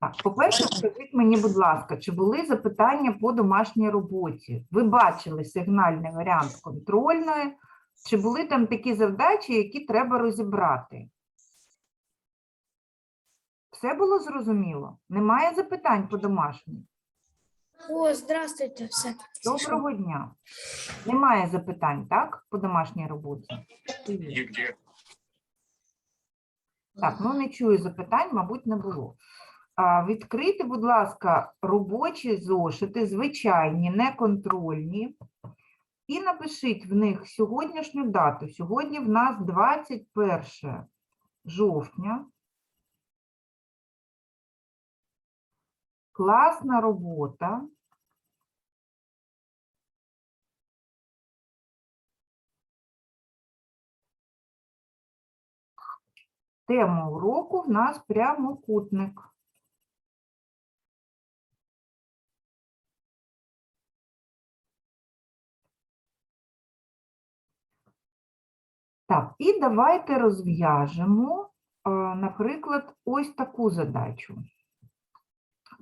Так, по-перше, скажіть мені, будь ласка, чи були запитання по домашній роботі? Ви бачили сигнальний варіант контрольної? Чи були там такі завдачі, які треба розібрати? Все було зрозуміло? Немає запитань по домашній? О, здравствуйте, все. Доброго дня. Немає запитань, так, по домашній роботі? Так, ну не чую запитань, мабуть, не було. А, відкрийте, будь ласка, робочі зошити, звичайні, неконтрольні, і напишіть в них сьогоднішню дату. Сьогодні в нас 21 жовтня. Класна робота. Тема уроку в нас прямокутник. Так, і давайте розв'яжемо, е, наприклад, ось таку задачу.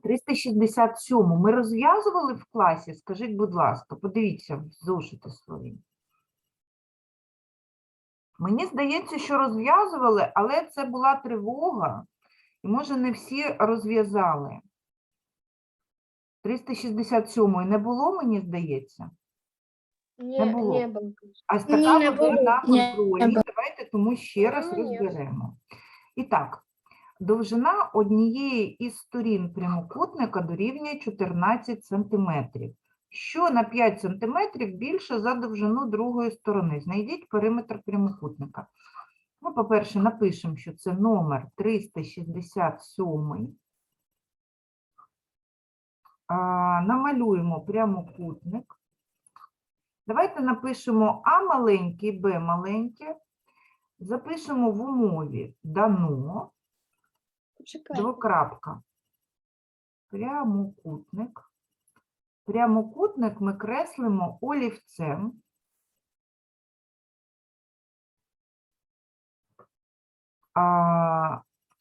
367 ми розв'язували в класі? Скажіть, будь ласка, подивіться в зошити свої. Мені здається, що розв'язували, але це була тривога, і може не всі розв'язали. 367 не було, мені здається. Не, було. не было. А Ні, така не буде Ні. Давайте тому ще раз Ну, ні. розберемо. І так, довжина однієї із сторін прямокутника дорівнює 14 см. Що на 5 см більше за довжину другої сторони? Знайдіть периметр прямокутника. Ну, по-перше, напишемо, що це номер 367. А, намалюємо прямокутник. Давайте напишемо А маленьке і Б маленьке. Запишемо в умові дано, Почекай. двокрапка. Прямокутник. Прямокутник ми креслимо олівцем. А,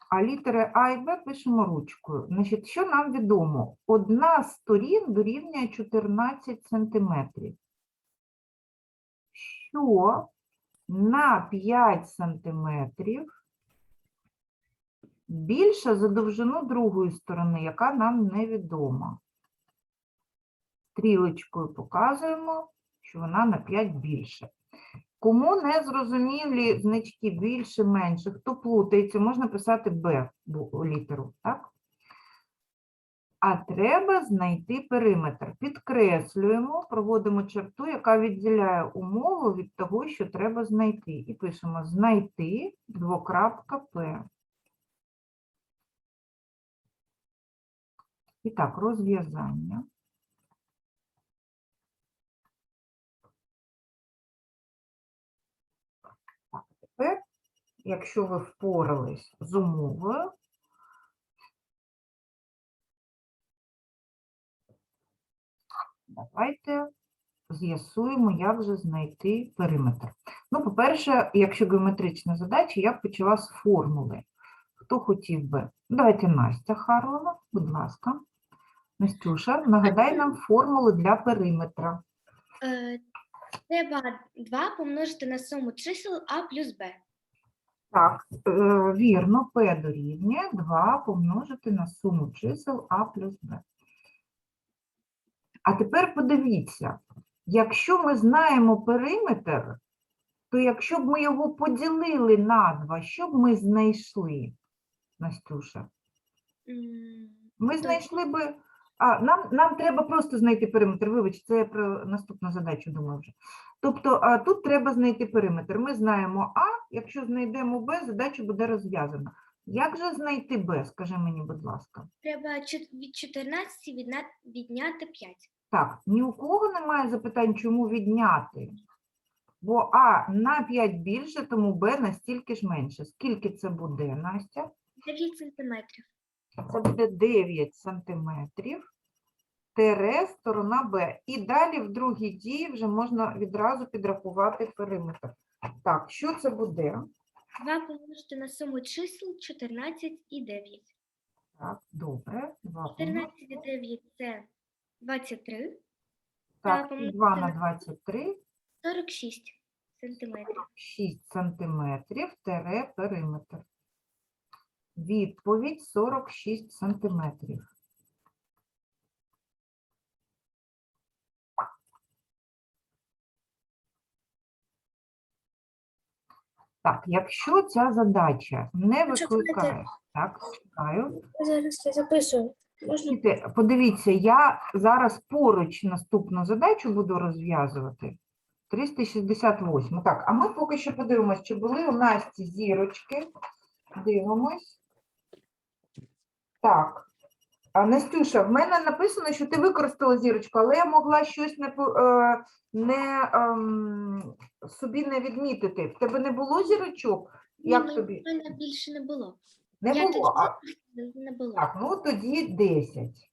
а літери А і Б пишемо ручкою. Значить, що нам відомо? Одна з сторін дорівнює 14 сантиметрів. Що на 5 сантиметрів більше за довжину другої сторони, яка нам невідома. Стрілочкою показуємо, що вона на 5 більше. Кому не зрозумілі значки більше, менше, хто плутається, можна писати Б літеру, так? А треба знайти периметр. Підкреслюємо, проводимо черту, яка відділяє умову від того, що треба знайти. І пишемо знайти двокрапка П. І так, розв'язання. Тепер, якщо ви впорались з умовою, давайте з'ясуємо, як же знайти периметр. Ну, по-перше, якщо геометрична задача, я б почала з формули. Хто хотів би? Давайте Настя Харлова, будь ласка. Настюша, нагадай нам формулу для периметра. Е, Треба 2 помножити на суму чисел А плюс Б. Так, е, вірно, P дорівнює 2 помножити на суму чисел А плюс Б. А тепер подивіться, якщо ми знаємо периметр, то якщо б ми його поділили на 2, що б ми знайшли, Настюша? Ми знайшли би. А, нам, нам треба просто знайти периметр. Вибач, це я про наступну задачу думаю вже. Тобто а, тут треба знайти периметр. Ми знаємо А, якщо знайдемо Б, задача буде розв'язана. Як же знайти Б, скажи мені, будь ласка. Треба від 14 відняти 5. Так, ні у кого немає запитань, чому відняти. Бо А на 5 більше, тому Б настільки ж менше. Скільки це буде, Настя? 9 сантиметрів. Це буде 9 сантиметрів. Тере сторона Б. І далі в другій дії вже можна відразу підрахувати периметр. Так, що це буде? 2 помножити на суму чисел 14 і 9. Так, добре. 2 14 і 9 – це 23, Так, і помножити 2 на на- 23, 46 сантиметрів. 6 сантиметрів, тере периметр. Відповідь 46 сантиметрів. Так, якщо ця задача не Почекайте. викликає, так, чекаю. Зараз я записую. Можна? Подивіться, я зараз поруч наступну задачу буду розв'язувати. 368. Так, а ми поки що подивимось, чи були у нас ці зірочки. Дивимось. Так. А, Настюша, в мене написано, що ти використала зірочку, але я могла щось не, е, не ем, собі не відмітити. В тебе не було зірочок? Як Ні, тобі? в мене більше не було. Не Я було. тоді Не було. так, ну тоді 10.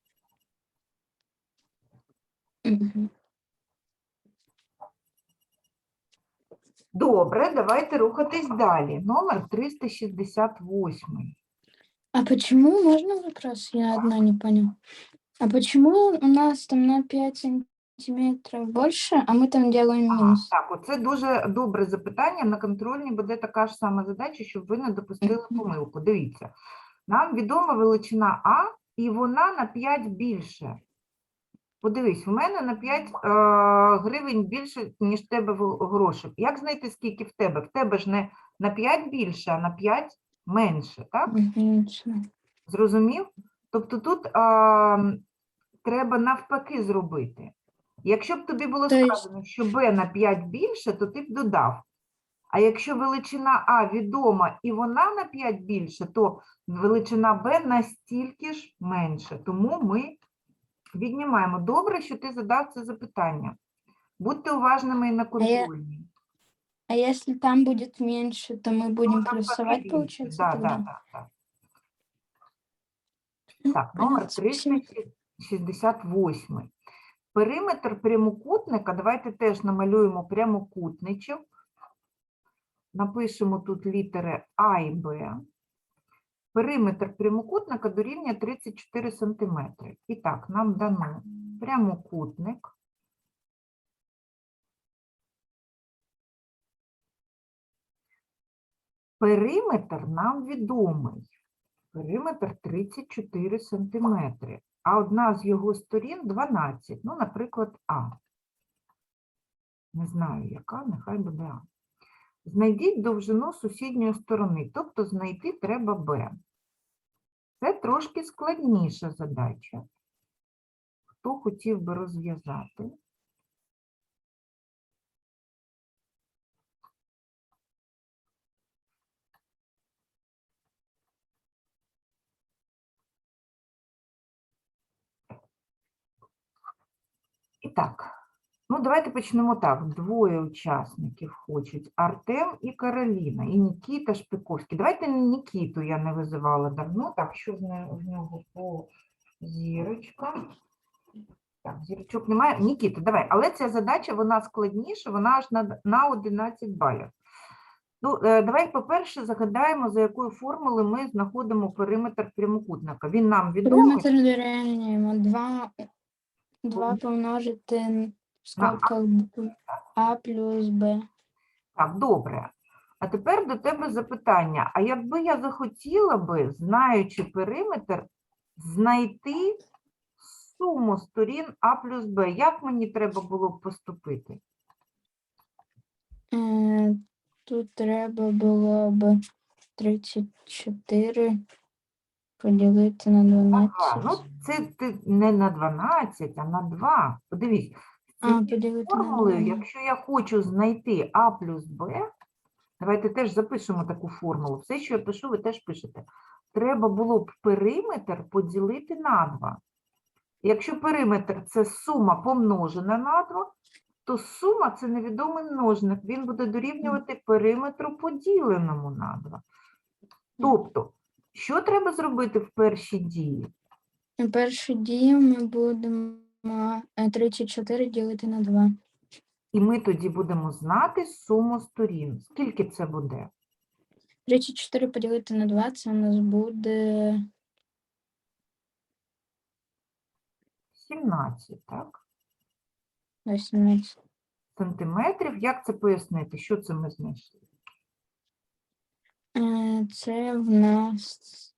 Добре, давайте рухатись далі. Номер 368. А почему, можно вопрос? Я одна не понял. А почему у нас там на 5 сантиметров больше, а мы там делаем Ага, минус? так, оце дуже добре запитання. На контрольній буде така ж сама задача, щоб ви не допустили Мгм. помилку. Дивіться, нам відома величина А, і вона на 5 більше. Подивись, у мене на 5 е, гривень більше, ніж в тебе грошей. Як знайти, скільки в тебе? В тебе ж не на 5 більше, а на 5 менше, так? Мгм. Зрозумів? Тобто тут м, треба навпаки зробити. Якщо б тобі було сказано, що b на 5 більше, то ти б додав. А якщо величина А відома і вона на 5 більше, то величина Б настільки ж менше. Тому ми віднімаємо. Добре, що ти задав це запитання. Будьте уважними і на контрольній. А если там будет меньше, то мы будем навпаки плюсовать, більше. получается, Да, да, да, да. Ну, Так, номер спасибо. 368. Периметр прямокутника, давайте теж намалюємо прямокутничок. Напишемо тут літери А і Б. Периметр прямокутника дорівнює 34 см. І так, нам дано прямокутник. Периметр нам відомий. Периметр 34 сантиметри, а одна з його сторін 12, ну, наприклад, А. Не знаю, яка, нехай буде А. Знайдіть довжину сусідньої сторони, тобто знайти треба Б. Це трошки складніша задача. Хто хотів би розв'язати? Так, ну давайте почнемо так. Двоє учасників хочуть Артем і Кароліна, і Нікіта Шпиковський. Давайте Нікіту я не визивала давно. Так, що в нього по зірочкам? Так, зірочок немає. Нікіта, давай. Але ця задача, вона складніша, вона аж на, на 11 балів. Ну, е, давай, по-перше, загадаємо, за якою формулою ми знаходимо периметр прямокутника. Він нам відомий. Периметр дорівнюємо 2, 2 помножити в скобках А плюс Б. Так, добре. А тепер до тебе запитання. А якби я захотіла би, знаючи периметр, знайти суму сторін А плюс Б, як мені треба було б поступити? Е, Тут треба було б 34 поділити на 12. Ага, ну це ти не на 12, а на 2. Подивись, А, поділити на формулою, 12. якщо я хочу знайти А плюс Б, давайте теж запишемо таку формулу. Все, що я пишу, ви теж пишете. Треба було б периметр поділити на 2. Якщо периметр це сума помножена на 2, то сума це невідомий множник. Він буде дорівнювати периметру поділеному на 2. Тобто, що треба зробити в першій дії? На першу дію ми будемо 34 е, ділити на 2. І ми тоді будемо знати суму сторін. Скільки це буде? 34 поділити на 2, це у нас буде 17, так? 18. Сантиметрів. Як це пояснити? Що це ми знайшли? Е, це в нас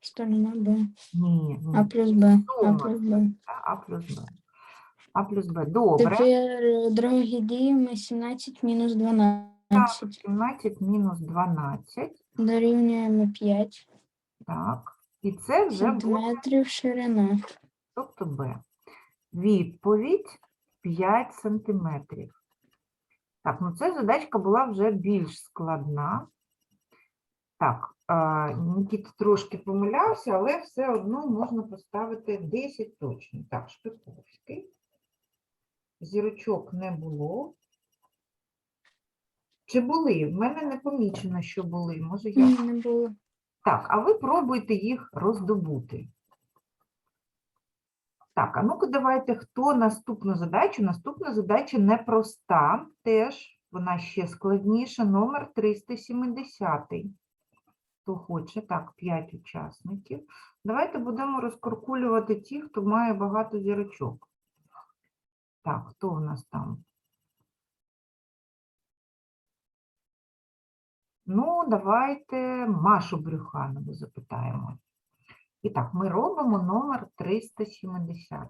сторона Б. Ні, А плюс Б. А плюс Б. А плюс Б. А плюс Б. Добре. Тепер е, другі діємо 17 мінус 12. 17 мінус 12. Дорівнюємо 5 Так. І це вже буде, сантиметрів ширина. тобто Б. Відповідь 5 сантиметрів. Так, ну ця задачка була вже більш складна. Так, а, Нікіта трошки помилявся, але все одно можна поставити 10 точно. Так, Шпиковський. Зірочок не було. Чи були? В мене не помічено, що були. Може, я не було. Так, а ви пробуйте їх роздобути. Так, а ну-ка давайте, хто наступну задачу? Наступна задача непроста, теж вона ще складніша, номер 370. Хто хоче, так, 5 учасників. Давайте будемо розкуркулювати ті, хто має багато зірочок. Так, хто у нас там? Ну, давайте Машу Брюханову запитаємо. І так, ми робимо номер 370.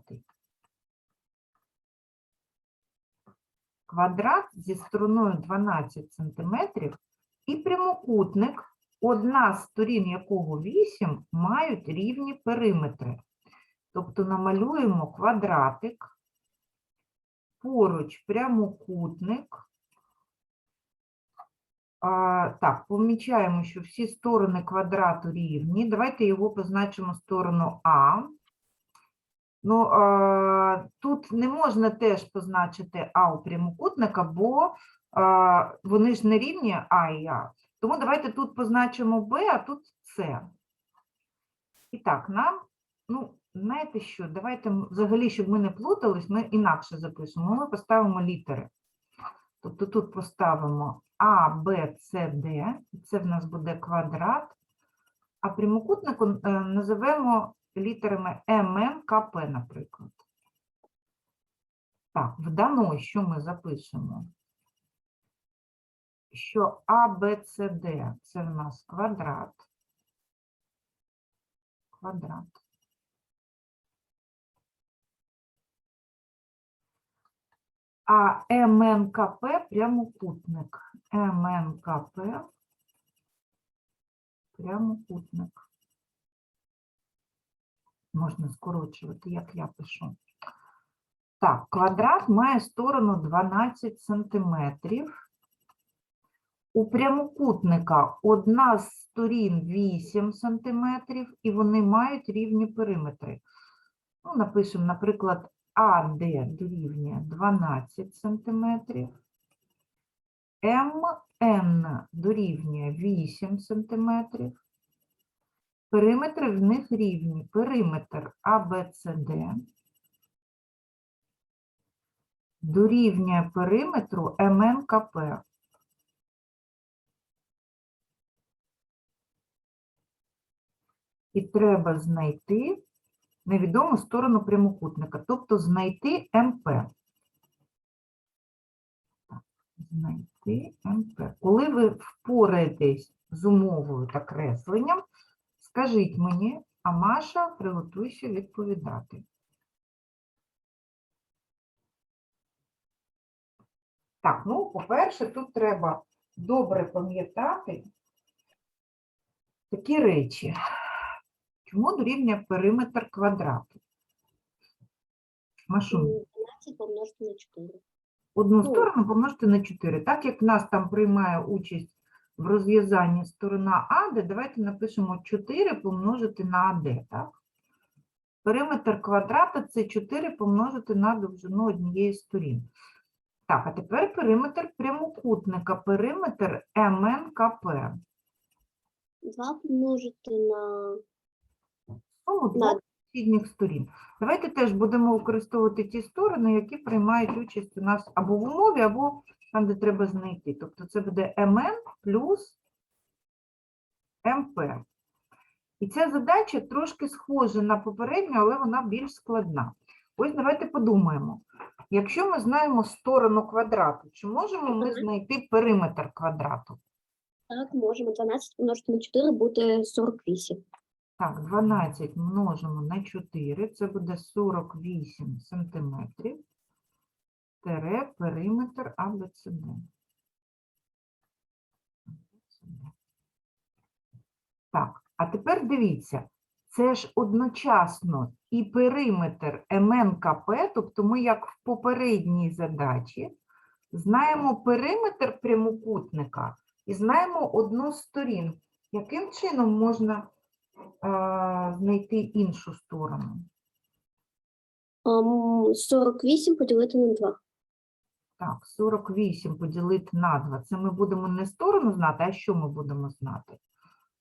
Квадрат зі стороною 12 см і прямокутник, одна з сторін якого 8, мають рівні периметри. Тобто намалюємо квадратик, поруч прямокутник, а, так, помічаємо, що всі сторони квадрату рівні. Давайте його позначимо сторону А. Ну, а, тут не можна теж позначити А у прямокутника, бо а, вони ж не рівні А і А. Тому давайте тут позначимо Б, а тут С. І так, нам, ну, знаєте що, давайте взагалі, щоб ми не плутались, ми інакше запишемо. Ми поставимо літери. Тобто тут поставимо А, Б, С, Д, і це в нас буде квадрат, а прямокутник е, називемо літерами МН, КП, наприклад. Так, в дано, що ми запишемо? Що А, Б, Д – це в нас квадрат. Квадрат. А МНКП прямокутник. МНКП прямокутник. Можна скорочувати, як я пишу. Так, квадрат має сторону 12 сантиметрів. У прямокутника одна з сторін 8 сантиметрів, і вони мають рівні периметри. Ну, напишемо, наприклад, АД дорівнює 12 сантиметрів, МН дорівнює 8 сантиметрів. Периметри в них рівні. Периметр АБЦД дорівнює периметру МНКП. І треба знайти невідому сторону прямокутника, тобто знайти МП. Знайти МП. Коли ви впораєтесь з умовою та кресленням, скажіть мені, а Маша приготуйся відповідати. Так, ну, по-перше, тут треба добре пам'ятати такі речі. Чому дорівнює периметр квадрату? Машун, 12 помножити на 4. одну ну. сторону помножити на 4. Так як в нас там приймає участь в розв'язанні сторона АД, давайте напишемо 4 помножити на АД, так? Периметр квадрата – це 4 помножити на довжину однієї сторін. Так, а тепер периметр прямокутника, периметр МНКП. 2 помножити на Сусідніх сторін. Давайте теж будемо використовувати ті сторони, які приймають участь у нас або в умові, або там, де треба знайти. Тобто це буде МН плюс МП. І ця задача трошки схожа на попередню, але вона більш складна. Ось давайте подумаємо. Якщо ми знаємо сторону квадрату, чи можемо ми знайти периметр квадрату? Так, можемо 12 помножити на 4 буде 48. Так, 12 множимо на 4, це буде 48 сантиметрів. Тере периметр АБЦД. Так, а тепер дивіться, це ж одночасно і периметр МНКП, тобто ми, як в попередній задачі, знаємо периметр прямокутника і знаємо одну з сторін. Яким чином можна знайти іншу сторону? Ам, 48 поділити на 2. Так, 48 поділити на 2. Це ми будемо не сторону знати, а що ми будемо знати?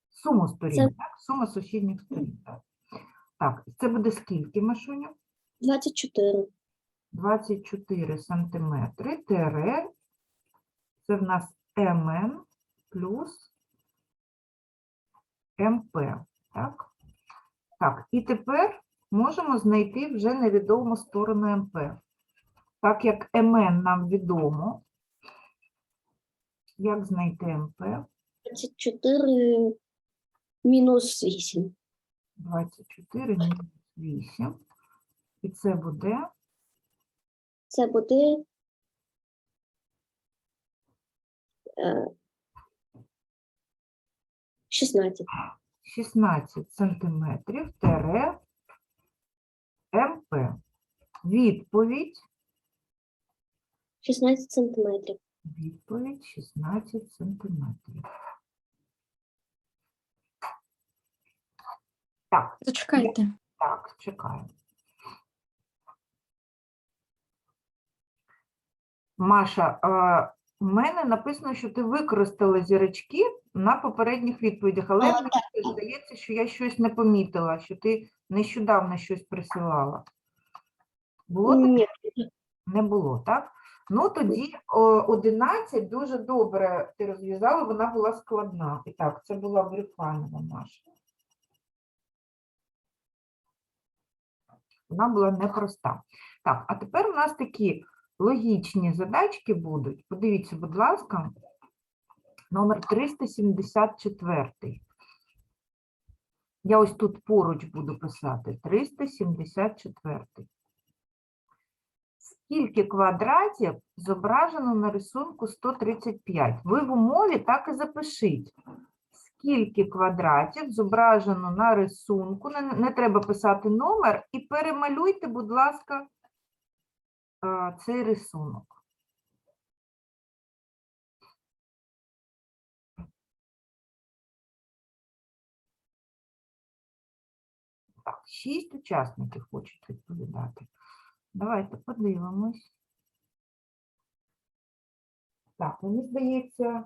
Суму сторін, Це- так? Сума сусідніх сторін. Так, так це буде скільки, Машуня? 24. 24 сантиметри тере. Це в нас МН плюс МП. Так? так, і тепер можемо знайти вже невідому сторону МП. Так як МН нам відомо, як знайти МП? 24 мінус 8. 24 мінус 8. І це буде Це буде е, 16. 16 сантиметрів тере МП. Відповідь, 16 сантиметрів. відповідь 16 сантиметрів. Так, Зачекайте. так, чекаю. Маша, в мене написано, що ти використала зірочки на попередніх відповідях, але А, мені теж здається, що я щось не помітила, що ти нещодавно щось присилала. Було таке? Не було, так? Ну, тоді 11 дуже добре ти розв'язала, вона була складна. І так, це була Брюханова Маша. Вона була непроста. Так, а тепер у нас такі логічні задачки будуть. Подивіться, будь ласка, номер 374. Я ось тут поруч буду писати. 374. Скільки квадратів зображено на рисунку 135? Ви в умові так і запишіть. Скільки квадратів зображено на рисунку, не, не треба писати номер, і перемалюйте, будь ласка, цей рисунок. Так, шість учасників хочуть відповідати. Давайте подивимось. Так, мені здається,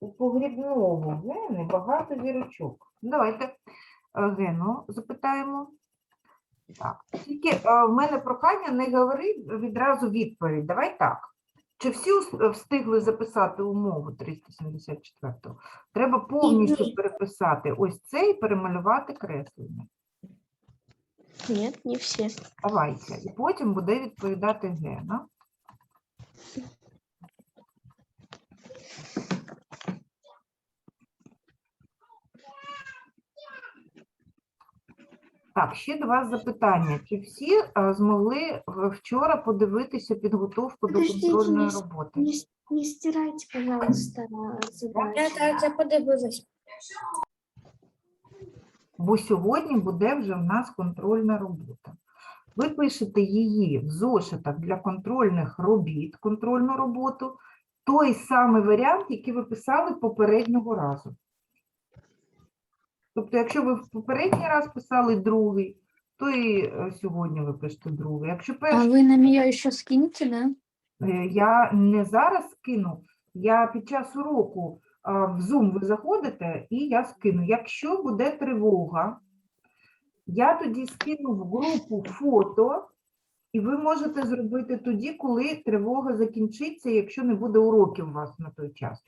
у погрібного Гени багато зірочок. Давайте е, Гену запитаємо. Так, тільки е, в мене прохання не говори відразу відповідь. Давай так. Чи всі встигли записати умову 374-го? Треба повністю переписати ось це і перемалювати креслення. ні, не всі. Давайте. І потім буде відповідати Гена. Так, ще до вас запитання. Чи всі е, змогли вчора подивитися підготовку до контрольної міс- роботи? Не, не стирайте, пожалуйста, задачу. Я так я подивилась. бо сьогодні буде вже в нас контрольна робота. Ви пишете її в зошитах для контрольних робіт, контрольну роботу, той самий варіант, який ви писали попереднього разу. Тобто, якщо ви в попередній раз писали другий, то і е, сьогодні ви пишете другий. Якщо А перший, вы нам ее еще скинете, да? е, я не зараз скину, я під час уроку а, в Zoom ви заходите і я скину. Якщо буде тривога, я тоді скину в групу фото, і ви можете зробити тоді, коли тривога закінчиться, якщо не буде уроків у вас на той час.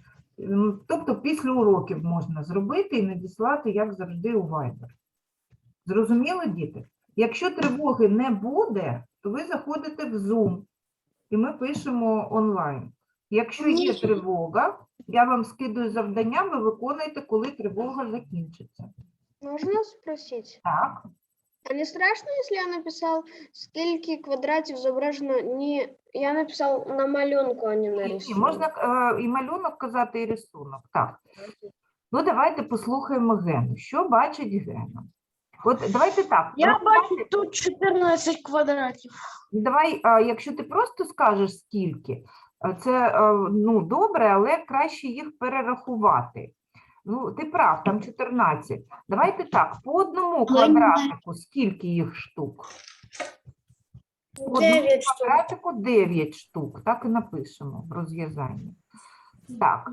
Тобто після уроків можна зробити і надіслати, як завжди, у Viber. Зрозуміло, діти? Якщо тривоги не буде, то ви заходите в Zoom і ми пишемо онлайн. Якщо є тривога, я вам скидую завдання, ви виконуєте, коли тривога закінчиться. Можно спросить? Так, А не страшно, если я написал, скільки квадратів зображено не... Я написал на малюнку, а не на ні, ні, рисунку. можна е, і малюнок казати, і рисунок. Так. Ну, давайте послухаємо Гену. Що бачить Гена? От давайте так. Я бачу тут 14 квадратів. Давай, а, якщо ти просто скажеш скільки, а, це е, ну, добре, але краще їх перерахувати. Ну, ти прав, там 14. Давайте так, по одному квадратику скільки їх штук? По одному Дев'ять штук. квадратику 9 штук, так і напишемо в розв'язанні. Так,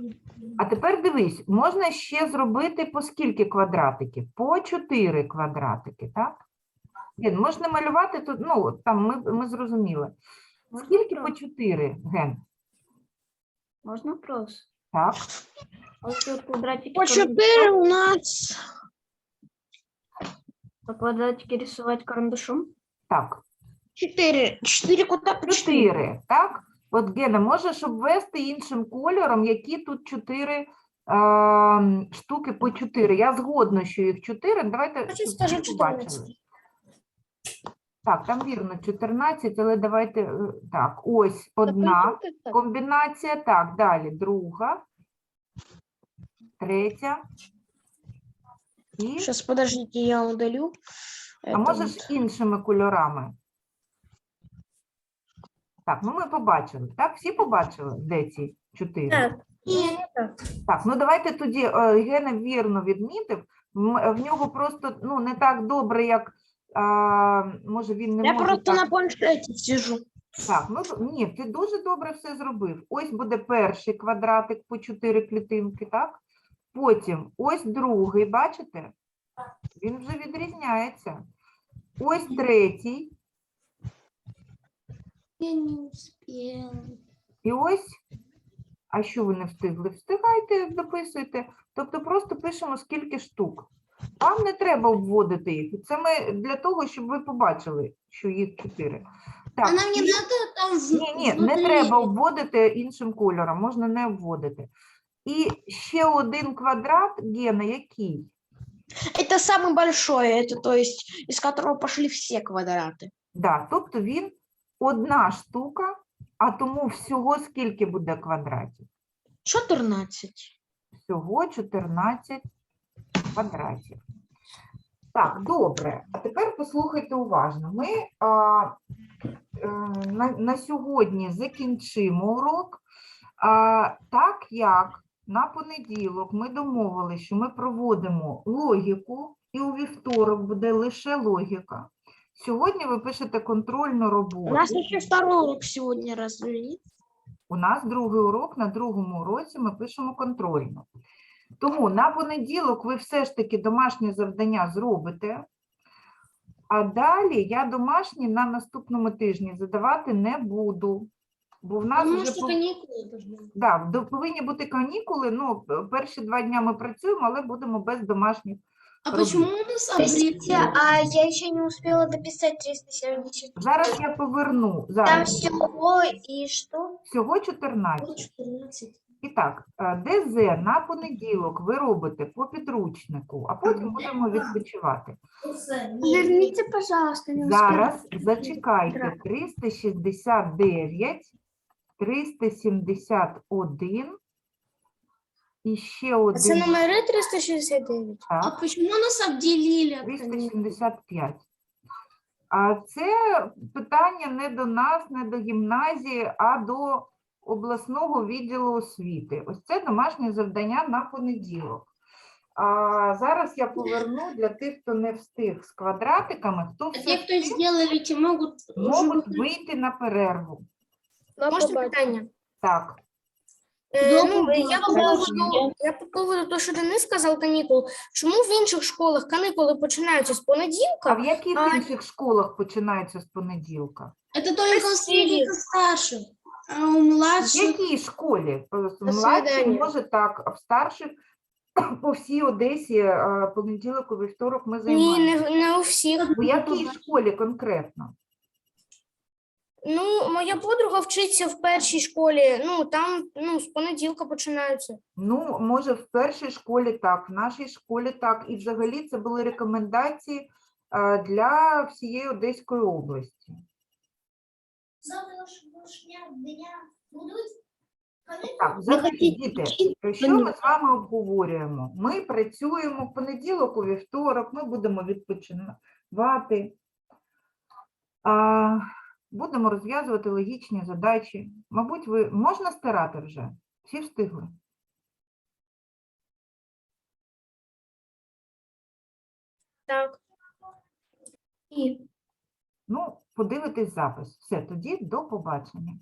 а тепер дивись, можна ще зробити по скільки квадратиків? По 4 квадратики, так? Ген, можна малювати тут, ну, там ми, ми зрозуміли. Скільки по 4, Ген? Можна вопрос? Так, Ось тут квадратики. По 4 у нас По квадратики рисувати карандашом. так, 4. 4 куда по 4. 4, так? От, Гена, можеш обвести іншим кольором, які тут 4 е, штуки по 4. Я згодна, що їх 4. Давайте Хочу щоб скажу всі побачили. 14. Так, там вірно 14, але давайте е, так. Ось одна комбінація. Так, далі друга, третя. І, Сейчас, подождите, я удалю. а Это можеш вот. іншими кольорами? Так, ну ми побачили. Так, всі побачили, де ці чотири? Так. Так. Так, ну давайте тоді е, Гена вірно відмітив. В нього просто ну, не так добре, як а, може він не Я може просто так. на планшете сижу. Так, ну ні, ти дуже добре все зробив. Ось буде перший квадратик по чотири клітинки, так? Потім ось другий, бачите? Він вже відрізняється. Ось третій, Я не успіла. і ось. А що ви не встигли? Встигайте, дописуйте. Тобто просто пишемо скільки штук. Вам не треба обводити їх. Це ми для того, щоб ви побачили, що їх чотири. Так, А нам не і- треба там в- Ні, ні, не внутрі. треба обводити іншим кольором, можна не обводити. І ще один квадрат, Гена, який? Это самый большой, это то есть из которого пошли все квадраты. Да, тобто він одна штука, а тому всього скільки буде квадратів? 14. Всього 14 квадратів. Так, добре. А тепер послухайте уважно. Ми а, е, на, на сьогодні закінчимо урок. А, так як на понеділок ми домовилися, що ми проводимо логіку, і у вівторок буде лише логіка. Сьогодні ви пишете контрольну роботу. У нас еще второй урок сегодня развели. У нас другий урок, на другому уроці ми пишемо контрольну. Тому на понеділок ви все ж таки домашнє завдання зробите, а далі я домашні на наступному тижні задавати не буду. Бо в нас Тому вже що пов- канікули должны. да, до- повинні бути канікули. Ну, перші два дня ми працюємо, але будемо без домашніх. А почему у нас апрель? а я еще не успела дописать 370. Зараз я поверну. Там Зараз всего и что? всього 14. 14. І так, е, ДЗ на понеділок ви робите по підручнику, а потім будемо відпочивати. Верните, пожалуйста, не. Зараз зачекайте 369, 371 і ще Це номери 369. А так, почему нас обделили? от 375. А це питання не до нас, не до гімназії, а до обласного відділу освіти. Ось це домашнє завдання на понеділок. А зараз я поверну для тих, хто не встиг з квадратиками, хто все те, встиг, сделали, те могут можуть вийти на перерву. Можна питання? Так, Е, ну, я, по поводу, я по поводу того, що Денис сказав канікул. Чому в інших школах канікули починаються з а понеділка? в яких А- інших школах починається з понеділка? Это только у средних и старших. А у В младших... якій школі? Е, Младші, свидання. може так, а в старших по всій Одесі е, понеділок у вівторок ми Ні, займаємося. не, не у всіх. У якій школі конкретно? Ну, моя подруга вчиться в першій школі. Ну, там ну, з понеділка починаються. Ну, може, в першій школі так, в нашій школі так. І взагалі це були рекомендації е, для всієї Одеської області. Завтрашня дня будуть Так, взагалі, діти, вчити що ми з вами обговорюємо? Ми працюємо в понеділок, у вівторок, ми будемо відпочивати, а, будемо розв'язувати логічні задачі. Мабуть, ви можна старати вже? Всі встигли? Так. І Ну, подивитись запис. Все, тоді до побачення.